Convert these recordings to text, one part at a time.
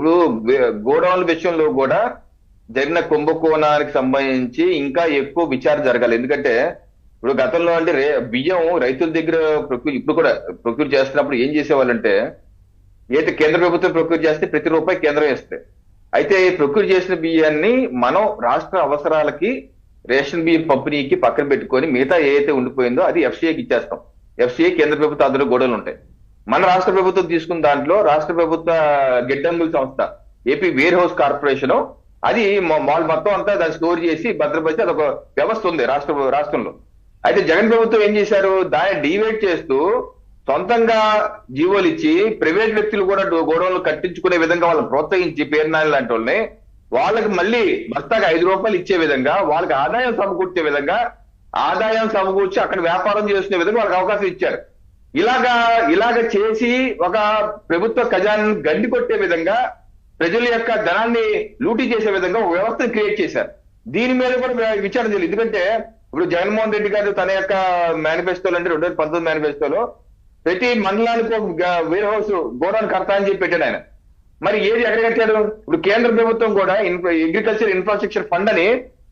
ఇప్పుడు గోడౌన్ల విషయంలో కూడా జరిగిన కుంభకోణానికి సంబంధించి ఇంకా ఎక్కువ విచారణ జరగాలి. ఎందుకంటే ఇప్పుడు గతంలో అంటే రే బియ్యం రైతుల దగ్గర ప్రొక్యూర్ ఇప్పుడు కూడా ప్రొక్యూర్ చేస్తున్నప్పుడు ఏం చేసేవాళ్ళంటే ఏదైతే కేంద్ర ప్రభుత్వం ప్రొక్యూర్ చేస్తే ప్రతి రూపాయి కేంద్రం ఇస్తే అయితే ప్రొక్యూర్ చేసిన బియ్యాన్ని మనం రాష్ట్ర అవసరాలకి రేషన్ బియ్యం పంపిణీకి పక్కన పెట్టుకొని మిగతా ఏదైతే ఉండిపోయిందో అది ఎఫ్సీఐకి ఇచ్చేస్తాం. ఎఫ్సీఐ కేంద్ర ప్రభుత్వ అందులో గొడవలు ఉంటాయి. మన రాష్ట్ర ప్రభుత్వం తీసుకున్న దాంట్లో రాష్ట్ర ప్రభుత్వ గిడ్డంగుల సంస్థ ఏపీ వేర్ హౌస్ కార్పొరేషన్ అది మాల్ మొత్తం అంతా దాన్ని స్టోర్ చేసి భద్రపరిచి అదొక వ్యవస్థ ఉంది రాష్ట్ర రాష్ట్రంలో. అయితే జగన్ ప్రభుత్వం ఏం చేశారు? దాన్ని డివైడ్ చేస్తూ సొంతంగా జీవోలు ఇచ్చి ప్రైవేట్ వ్యక్తులు కూడా డో- గోడౌన్లు కట్టించుకునే విధంగా వాళ్ళని ప్రోత్సహించి పేరునాని లాంటి వాళ్ళని వాళ్ళకి మళ్ళీ బస్తాకి ఐదు రూపాయలు ఇచ్చే విధంగా వాళ్ళకి ఆదాయం సమకూర్చే విధంగా ఆదాయం సమకూర్చి అక్కడ వ్యాపారం చేసుకునే విధంగా వాళ్ళకి అవకాశం ఇచ్చారు. ఇలాగా ఇలాగ చేసి ఒక ప్రభుత్వ ఖజానాన్ని గండి కొట్టే విధంగా ప్రజల యొక్క ధనాన్ని లూటీ చేసే విధంగా ఒక వ్యవస్థను క్రియేట్ చేశారు. దీని మీద కూడా విచారణ చేయాలి ఎందుకంటే ఇప్పుడు జగన్మోహన్ రెడ్డి గారు తన యొక్క మేనిఫెస్టోలు అంటే రెండు వేల పంతొమ్మిది మేనిఫెస్టోలో ప్రతి మండలానికి ఒక వేర్ హౌస్ గోడౌన్ కడతా అని చెప్పి పెట్టాడు ఆయన. మరి ఏది ఎక్కడ కట్టాడు ఇప్పుడు కేంద్ర ప్రభుత్వం కూడా అగ్రికల్చర్ ఇన్ఫ్రాస్ట్రక్చర్ ఫండ్ అని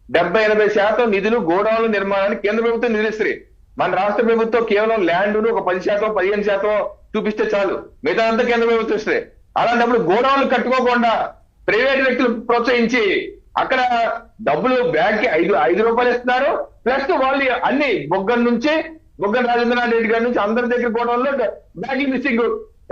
డెబ్బై ఎనభై శాతం నిధులు గోడౌన్ల నిర్మాణానికి కేంద్ర ప్రభుత్వం నిధులిస్తుంది మన రాష్ట్ర ప్రభుత్వం కేవలం ల్యాండ్ ఒక పది శాతం పదిహేను శాతం చూపిస్తే చాలు. మిగతా అంతా కేంద్ర ప్రభుత్వం ఇస్తే అలాంటప్పుడు గోడౌన్లు కట్టుకోకుండా ప్రైవేట్ వ్యక్తులు ప్రోత్సహించి అక్కడ డబ్బులు బ్యాంక్కి ఐదు ఐదు రూపాయలు ఇస్తున్నారు. ప్లస్ వాళ్ళు అన్ని బొగ్గన్ నుంచి బొగ్గన్ రాజేంద్రనాథ్ రెడ్డి గారి నుంచి అందరి దగ్గర గోడౌన్లో బ్యాంకింగ్ మిస్సింగ్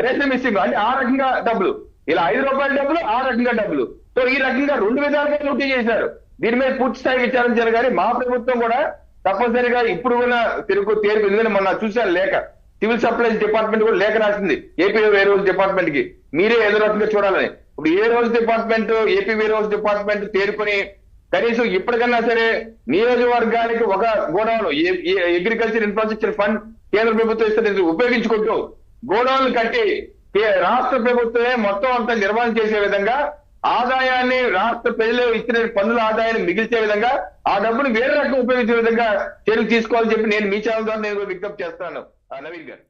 రేషన్ మిస్సింగ్ అంటే ఆ రకంగా డబ్బులు. ఇలా ఐదు రూపాయల డబ్బులు ఆ రకంగా డబ్బులు. సో ఈ రకంగా రెండు విధాలుగా లూటీ చేశారు. దీని మీద పూర్తి స్థాయి విచారణ జరగాలి. మా ప్రభుత్వం కూడా తప్పనిసరిగా ఇప్పుడు కూడా తిరుగు తేరుకు ఎందుకంటే మొన్న చూశాను లేఖ సివిల్ సప్లైస్ డిపార్ట్మెంట్ కూడా లేఖ రాసింది. ఏపీ వేర్ హౌస్ డిపార్ట్మెంట్కి. మీరే ఎదురవుతుందో చూడాలని. ఇప్పుడు ఏ రోజు department AP warehouse department తేరుకుని కనీసం ఇప్పటికన్నా సరే నియోజకవర్గానికి ఒక గోడౌన్ అగ్రికల్చర్ ఇన్ఫ్రాస్ట్రక్చర్ ఫండ్ కేంద్ర ప్రభుత్వం ఇస్తే ఉపయోగించుకుంటూ గోడౌన్లు కట్టి రాష్ట్ర ప్రభుత్వమే మొత్తం అంతా నిర్వహణ చేసే విధంగా ఆదాయాన్ని రాష్ట్ర ప్రజలు ఇచ్చిన పన్నుల ఆదాయాన్ని మిగిల్చే విధంగా ఆ డబ్బును వేరే రకంగా ఉపయోగించే విధంగా చర్యలు తీసుకోవాలని చెప్పి నేను మీ ఛానల్ ద్వారా నేను విజ్ఞప్తి చేస్తాను. నవీన్ గారు.